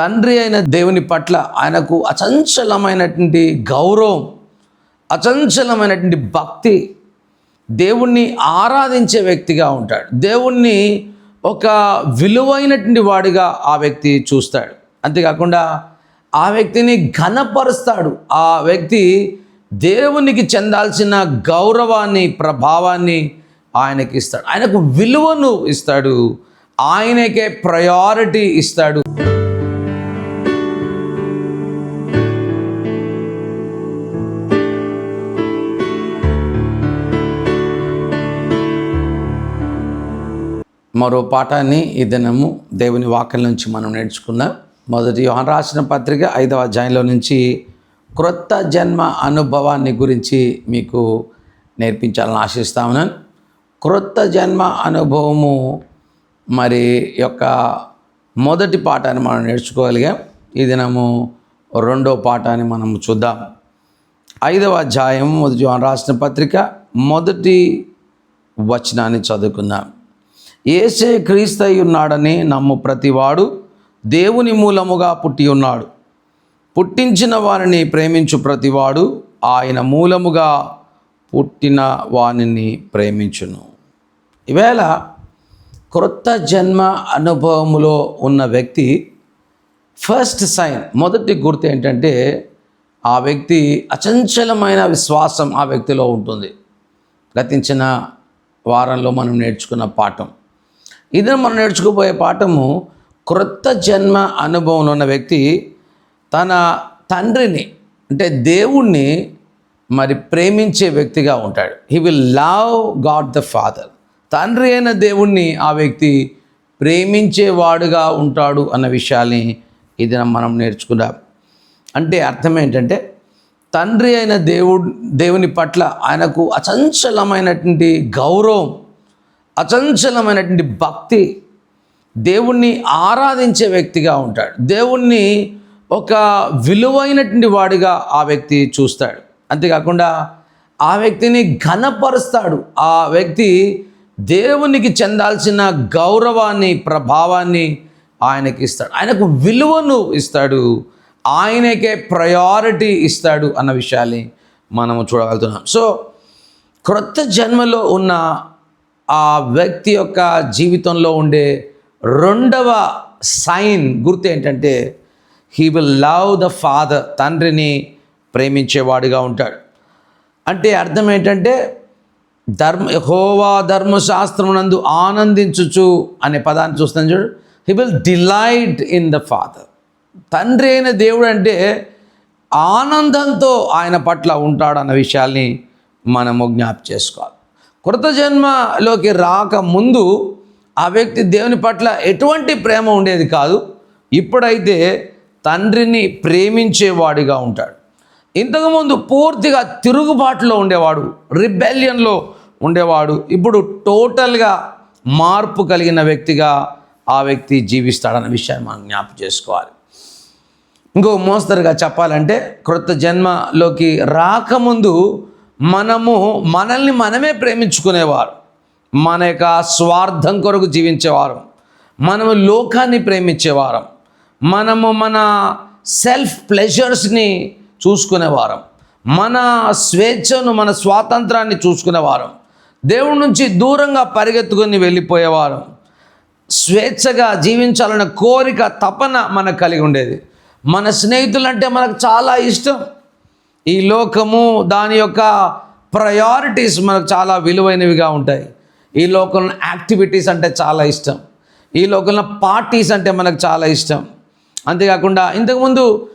తండ్రి అయిన దేవుని పట్ల ఆయనకు అచంచలమైనటువంటి గౌరవం అచంచలమైనటువంటి భక్తి దేవుణ్ణి ఆరాధించే వ్యక్తిగా ఉంటాడు. దేవుణ్ణి ఒక విలువైనటువంటి వాడిగా ఆ వ్యక్తి చూస్తాడు. అంతేకాకుండా ఆ వ్యక్తిని ఘనపరుస్తాడు. ఆ వ్యక్తి దేవునికి చెందాల్సిన గౌరవాన్ని ప్రభావాన్ని ఆయనకి ఇస్తాడు ఆయనకు విలువను ఇస్తాడు. ఆయనకే ప్రయారిటీ ఇస్తాడు. మరో పాఠాన్ని ఈ దినము దేవుని వాక్యం నుంచి మనం నేర్చుకుందాం మొదటి యోహన్ రాసిన పత్రిక ఐదవ అధ్యాయంలో నుంచి క్రొత్త జన్మ అనుభవాన్ని గురించి మీకు నేర్పించాలని ఆశిస్తా ఉన్నాను. క్రొత్త జన్మ అనుభవము మరి యొక్క మొదటి పాఠాన్ని మనం నేర్చుకోగలిగాం. ఈ దినము రెండో పాఠాన్ని మనం చూద్దాం. ఐదవ అధ్యాయం మొదటి రాసిన పత్రిక మొదటి వచనాన్ని చదువుకుందాం. ఏసే క్రీస్తయి ఉన్నాడని నమ్ము ప్రతివాడు దేవుని మూలముగా పుట్టి ఉన్నాడు పుట్టించిన వారిని ప్రేమించు ప్రతివాడు ఆయన మూలముగా పుట్టిన వానిని ప్రేమించును. ఈవేళ క్రొత్త జన్మ అనుభవములో ఉన్న వ్యక్తి ఫస్ట్ సైన్ మొదటి గుర్తు ఏంటంటే ఆ వ్యక్తి అచంచలమైన విశ్వాసం ఆ వ్యక్తిలో ఉంటుంది. గతించిన వారంలో మనం నేర్చుకున్న పాఠం. ఇది మనం నేర్చుకోబోయే పాఠము క్రొత్త జన్మ అనుభవంలో ఉన్న వ్యక్తి తన తండ్రిని అంటే దేవుణ్ణి మరి ప్రేమించే వ్యక్తిగా ఉంటాడు. He will love God the father తండ్రి అయిన దేవుణ్ణి ఆ వ్యక్తి ప్రేమించేవాడుగా ఉంటాడు అన్న విషయాల్ని ఇది మనం నేర్చుకున్నాం అంటే అర్థం ఏంటంటే తండ్రి అయిన దేవుడు దేవుని పట్ల ఆయనకు అచంచలమైనటువంటి గౌరవం అచంచలమైనటువంటి భక్తి దేవుణ్ణి ఆరాధించే వ్యక్తిగా ఉంటాడు. దేవుణ్ణి ఒక విలువైనటువంటి వాడిగా ఆ వ్యక్తి చూస్తాడు. అంతేకాకుండా ఆ వ్యక్తిని ఘనపరుస్తాడు. ఆ వ్యక్తి దేవునికి చెందాల్సిన గౌరవాన్ని ప్రభావాన్ని ఆయనకి ఇస్తాడు. ఆయనకు విలువను ఇస్తాడు. ఆయనకే ప్రయారిటీ ఇస్తాడు అన్న విషయాన్ని మనము చూడగలుగుతున్నాం. సో క్రొత్త జన్మలో ఉన్న ఆ వ్యక్తి యొక్క జీవితంలో ఉండే రెండవ సైన్ గుర్తు ఏంటంటే he will love the father తండ్రిని ప్రేమించేవాడిగా ఉంటాడు. అంటే అర్థం ఏంటంటే ధర్మ హోవా ధర్మశాస్త్రం నందు ఆనందించుచు అనే పదాన్ని చూస్తాను చూడు. He will delight in the father తండ్రి అయిన దేవుడు అంటే ఆనందంతో ఆయన పట్ల ఉంటాడు అన్న విషయాల్ని మనము జ్ఞాప చేసుకోవాలి. కృత జన్మలోకి రాకముందు ఆ వ్యక్తి దేవుని పట్ల ఎటువంటి ప్రేమ ఉండేది కాదు. ఇప్పుడైతే తండ్రిని ప్రేమించేవాడిగా ఉంటాడు. ఇంతకుముందు పూర్తిగా తిరుగుబాటులో ఉండేవాడు రిబెలియన్లో ఉండేవాడు ఇప్పుడు టోటల్గా మార్పు కలిగిన వ్యక్తిగా ఆ వ్యక్తి జీవిస్తాడన్న విషయాన్ని మనం జ్ఞాపకం చేసుకోవాలి. ఇంకో మోస్తరుగా చెప్పాలంటే క్రొత్త జన్మలోకి రాకముందు మనము మనల్ని మనమే ప్రేమించుకునేవారు. మన యొక్క స్వార్థం కొరకు జీవించేవారు. మనము లోకాన్ని ప్రేమించేవారం. మనము మన సెల్ఫ్ ప్లెజర్స్ని చూసుకునేవారం. మన స్వేచ్ఛను మన స్వాతంత్రాన్ని చూసుకునేవారం. దేవుడి నుంచి దూరంగా పరిగెత్తుకొని వెళ్ళిపోయేవారం. స్వేచ్ఛగా జీవించాలన్న కోరిక తపన మనకు కలిగి ఉండేది. మన స్నేహితులంటే మనకు చాలా ఇష్టం. ఈ లోకము దాని యొక్క ప్రయారిటీస్ మనకు చాలా విలువైనవిగా ఉంటాయి. ఈ లోకంలో యాక్టివిటీస్ అంటే చాలా ఇష్టం. ఈ లోకంలో పార్టీస్ అంటే మనకు చాలా ఇష్టం. అంతేకాకుండా ఇంతకుముందు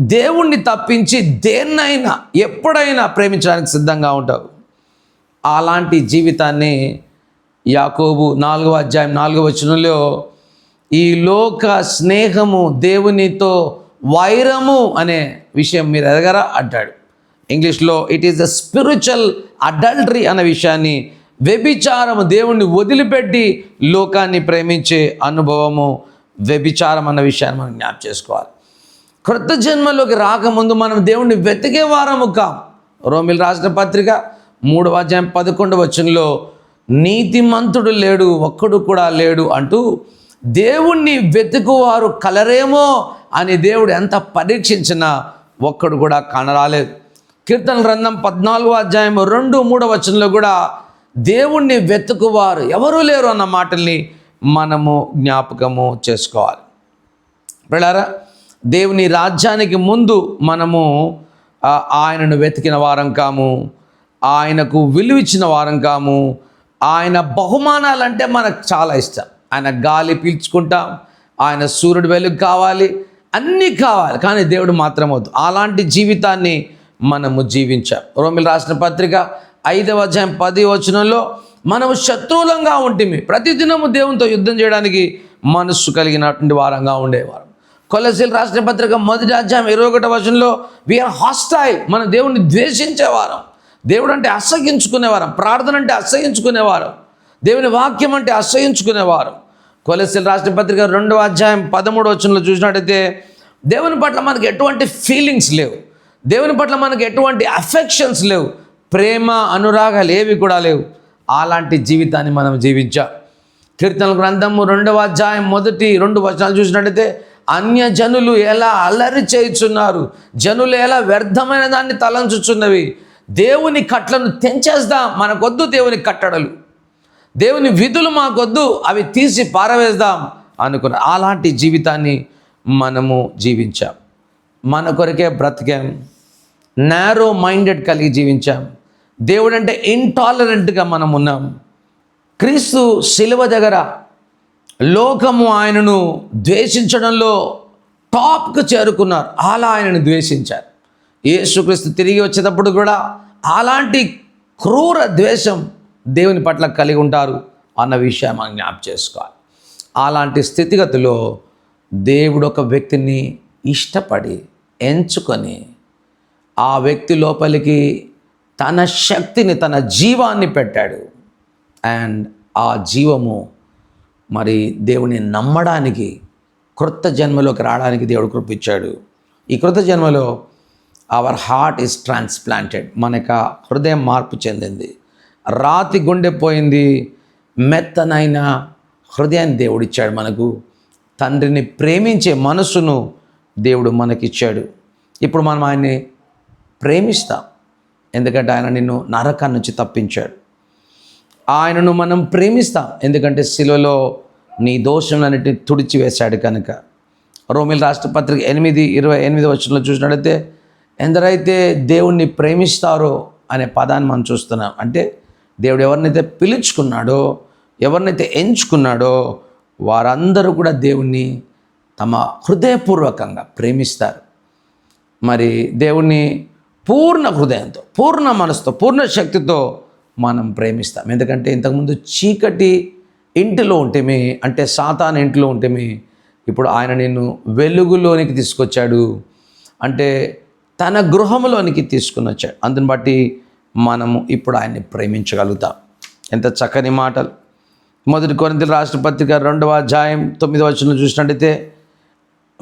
దేవుణ్ణి తప్పించి దేన్నైనా ఎప్పుడైనా ప్రేమించడానికి సిద్ధంగా ఉంటావు. అలాంటి జీవితాన్ని యాకోబు నాలుగవ అధ్యాయం నాలుగవ వచనంలో ఈ లోక స్నేహము దేవునితో వైరము అనే విషయం మీరు ఎదగరా? అంటాడు ఇంగ్లీష్లో it is the spiritual adultery అనే విషయాన్ని వ్యభిచారము దేవుణ్ణి వదిలిపెట్టి లోకాన్ని ప్రేమించే అనుభవము వ్యభిచారం అన్న విషయాన్ని మనం జ్ఞాపం చేసుకోవాలి. క్రొత్త జన్మలోకి రాకముందు మనం దేవుణ్ణి వెతికే వారము కాం. రోమిల్ రాసిన పత్రిక మూడవ అధ్యాయం పదకొండవ వచనంలో నీతిమంతుడు లేడు ఒక్కడు కూడా లేడు అంటూ దేవుణ్ణి వెతుకువారు కలరేమో అని దేవుడు ఎంత పరీక్షించినా ఒక్కడు కూడా కనరాలేదు. కీర్తన గ్రంథం పద్నాలుగో అధ్యాయం రెండు మూడో వచనంలో కూడా దేవుణ్ణి వెతుకువారు ఎవరూ లేరు అన్న మాటల్ని మనము జ్ఞాపకము చేసుకోవాలి. పిల్లారా దేవుని రాజ్యానికి ముందు మనము ఆయనను వెతికిన వారం కాము ఆయనకు విలువిచ్చిన వారం కాము ఆయన బహుమానాలంటే మనకు చాలా ఇష్టం. ఆయన గాలి పీల్చుకుంటాం ఆయన సూర్యుడు వెలుగు కావాలి అన్నీ కావాలి కానీ దేవుడు మాత్రం వద్దు. అలాంటి జీవితాన్ని మనము జీవించాం. రోమిల్ రాసిన పత్రిక ఐదవ అధ్యాయం పది వచనంలో మనము శత్రువులంగా ఉంటిమి. ప్రతిదినము దేవునితో యుద్ధం చేయడానికి మనస్సు కలిగినటువంటి వారంగా ఉండేవారు. కొలసీలు రాష్ట్ర పత్రిక మొదటి అధ్యాయం ఇరవై ఒకటో వచనంలో వీఆర్ హాస్టైల్ మన దేవుణ్ణి ద్వేషించేవారం. దేవుడు అంటే అసహించుకునేవారం ప్రార్థన అంటే అసహించుకునేవారం దేవుని వాక్యం అంటే అసహించుకునేవారం కొలసీలు రాష్ట్ర పత్రిక రెండవ అధ్యాయం పదమూడు వచనంలో చూసినట్టయితే దేవుని పట్ల మనకి ఎటువంటి ఫీలింగ్స్ లేవు. దేవుని పట్ల మనకి ఎటువంటి అఫెక్షన్స్ లేవు. ప్రేమ అనురాగాలు ఏవి కూడా లేవు. అలాంటి జీవితాన్ని మనం జీవించాం. కీర్తన గ్రంథము రెండవ అధ్యాయం మొదటి రెండు వచనాలు చూసినట్టయితే అన్య జనులు ఎలా అల్లరి చేయుచున్నారు? జనులు ఎలా వ్యర్థమైన దాన్ని తలంచుచున్నవి? దేవుని కట్లను తెంచేద్దాం మనకొద్దు దేవుని కట్టడలు. దేవుని విధులు మాకొద్దు అవి తీసి పారవేద్దాం అనుకున్న అలాంటి జీవితాన్ని మనము జీవించాం. మన కొరకే బ్రతికాం. నేరో మైండెడ్ కలిగి జీవించాం. దేవుడు అంటే ఇంటాలరెంట్గా మనం ఉన్నాం. క్రీస్తు శిలువ దగ్గర లోకము ఆయనను ద్వేషించడంలో టాప్కు చేరుకున్నారు. అలా ఆయనను ద్వేషించారు. యేసుక్రీస్తు తిరిగి వచ్చేటప్పుడు కూడా అలాంటి క్రూర ద్వేషం దేవుని పట్ల కలిగి ఉంటారు అన్న విషయం మనం జ్ఞాపం చేసుకోవాలి. అలాంటి స్థితిగతిలో దేవుడు ఒక వ్యక్తిని ఇష్టపడి ఎంచుకొని ఆ వ్యక్తి లోపలికి తన శక్తిని తన జీవాన్ని పెట్టాడు. అండ్ ఆ జీవము మరి దేవుని నమ్మడానికి క్రొత్త జన్మలోకి రావడానికి దేవుడు కృపించాడు. ఈ కృత జన్మలో అవర్ హార్ట్ ఈస్ ట్రాన్స్ప్లాంటెడ్ మన యొక్క హృదయం మార్పు చెందింది. రాతి గుండె పోయింది. మెత్తనైన హృదయాన్ని దేవుడిచ్చాడు మనకు. తండ్రిని ప్రేమించే మనసును దేవుడు మనకిచ్చాడు. ఇప్పుడు మనం ఆయన్ని ప్రేమిస్తాం. ఎందుకంటే ఆయన నిన్ను నరకం నుంచి తప్పించాడు. ఆయనను మనం ప్రేమిస్తాం. ఎందుకంటే శిలువలో నీ దోషములన్నిటిని తుడిచివేశాడు కనుక. రోమిల్ రాష్ట్ర పత్రిక ఎనిమిది ఇరవై ఎనిమిది వచ్చంలో చూసినట్లయితే ఎందరైతే దేవుణ్ణి ప్రేమిస్తారో అనే పదాన్ని మనం చూస్తున్నాం. అంటే దేవుడు ఎవరినైతే పిలుచుకున్నాడో ఎవరినైతే ఎంచుకున్నాడో వారందరూ కూడా దేవుణ్ణి తమ హృదయపూర్వకంగా ప్రేమిస్తారు. మరి దేవుణ్ణి పూర్ణ హృదయంతో పూర్ణ మనసుతో పూర్ణ శక్తితో మనం ప్రేమిస్తాం. ఎందుకంటే ఇంతకుముందు చీకటి ఇంటిలో ఉంటేమి అంటే సాతాన్ ఇంటిలో ఉంటేమి ఇప్పుడు ఆయన నిన్ను వెలుగులోనికి తీసుకొచ్చాడు. అంటే తన గృహంలోనికి తీసుకుని వచ్చాడు. అందుని బట్టి మనము ఇప్పుడు ఆయన్ని ప్రేమించగలుగుతాం. ఎంత చక్కని మాటలు. మొదటి కొరింతలు రాష్ట్ర పత్రిక రెండవ అధ్యాయం తొమ్మిదవ వచ్చిన చూసినట్టయితే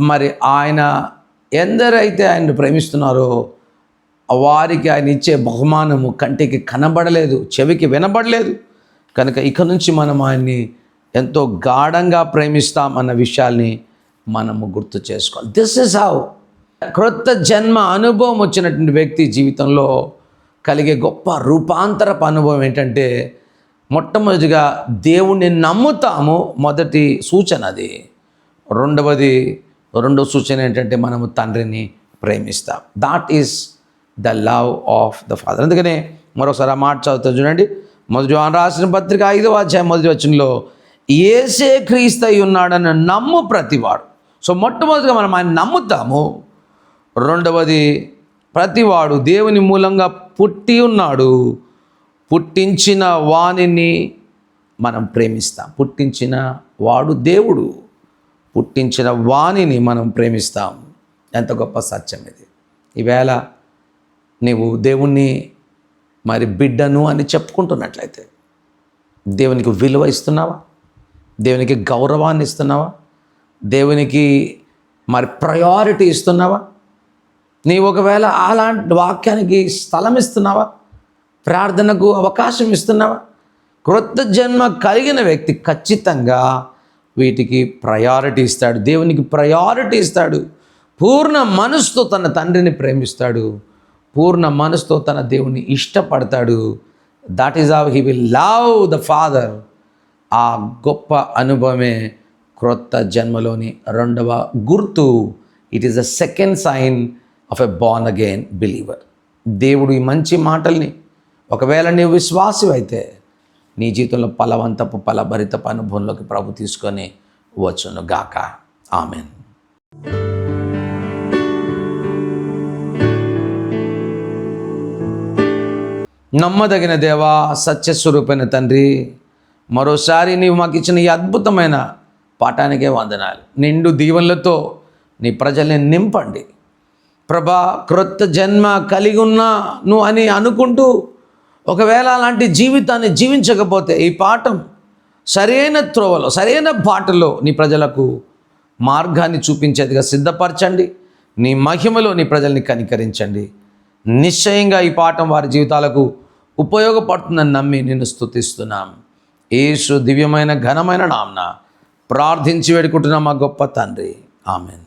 మరి ఆయన ఎందరైతే ఆయన్ని ప్రేమిస్తున్నారో వారికి ఆయన ఇచ్చే బహుమానము కంటికి కనబడలేదు చెవికి వినబడలేదు. కనుక ఇక నుంచి మనం ఆయన్ని ఎంతో గాఢంగా ప్రేమిస్తాం అన్న విషయాల్ని మనము గుర్తు చేసుకోవాలి. దిస్ ఇస్ హౌ క్రొత్త జన్మ అనుభవం వచ్చినటువంటి వ్యక్తి జీవితంలో కలిగే గొప్ప రూపాంతరపు అనుభవం ఏంటంటే మొట్టమొదటిగా దేవుణ్ణి నమ్ముతాము మొదటి సూచన అది. రెండవది రెండో సూచన ఏంటంటే మనము తండ్రిని ప్రేమిస్తాం. That is the love of the father అందుకనే మరొకసారి ఆ మాట చదువుతా చూడండి. మొదటి రాసిన పత్రిక ఐదవ అధ్యాయం మొదటి వచనంలో ఏసే క్రీస్తయి ఉన్నాడని నమ్ము ప్రతివాడు. సో మొట్టమొదటిగా మనం ఆయన నమ్ముతాము. రెండవది ప్రతివాడు దేవుని మూలంగా పుట్టి ఉన్నాడు. పుట్టించిన వాణిని మనం ప్రేమిస్తాం. పుట్టించిన వాడు దేవుడు. పుట్టించిన వాణిని మనం ప్రేమిస్తాం. ఎంత గొప్ప సత్యం ఇది. ఈవేళ నీవు దేవుణ్ణి మరి బిడ్డను అని చెప్పుకుంటున్నట్లయితే దేవునికి విలువ ఇస్తున్నావా? దేవునికి గౌరవాన్ని ఇస్తున్నావా? దేవునికి మరి ప్రయారిటీ ఇస్తున్నావా? నీ ఒకవేళ అలాంటి వాక్యానికి స్థలం ఇస్తున్నావా ప్రార్థనకు అవకాశం ఇస్తున్నావా? క్రొత్త జన్మ కలిగిన వ్యక్తి ఖచ్చితంగా వీటికి ప్రయారిటీ ఇస్తాడు. దేవునికి ప్రయారిటీ ఇస్తాడు. పూర్ణ మనసుతో తన తండ్రిని ప్రేమిస్తాడు. పూర్ణ మనసుతో తన దేవుని ఇష్టపడతాడు. That is how he will love the father ఆ గొప్ప అనుభవమే క్రొత్త జన్మలోని రెండవ గుర్తు. It is the second sign of a born again believer దేవుడు ఈ మంచి మాటల్ని ఒకవేళ నీవు విశ్వాసి అయితే నీ జీవితంలో ఫలవంతపు ఫలభరితపు అనుభవంలోకి ప్రభు తీసుకొని వచ్చును గాక. ఆమెన్. నమ్మదగిన దేవా సత్యస్వరూపైన తండ్రి మరోసారి నీవు మాకు ఇచ్చిన ఈ అద్భుతమైన పాఠానికే వందనాలు. నిండు దీవెనలతో నీ ప్రజల్ని నింపండి. ప్రభా క్రొత్త జన్మ కలిగి ఉన్నాను అని అనుకుంటూ ఒకవేళ అలాంటి జీవితాన్ని జీవించకపోతే ఈ పాఠం సరైన త్రోవలో సరైన బాటలో నీ ప్రజలకు మార్గాన్ని చూపించేదిగా సిద్ధపరచండి. నీ మహిమలో నీ ప్రజల్ని కనికరించండి. నిశ్చయంగా ఈ పాఠం వారి జీవితాలకు ఉపయోగపడుతుందని నమ్మి నిన్ను స్థుతిస్తున్నాం యేసు దివ్యమైన ఘనమైన నామ్న ప్రార్థించి వేడుకుంటున్నాం మా గొప్ప తండ్రి. ఆమెన్.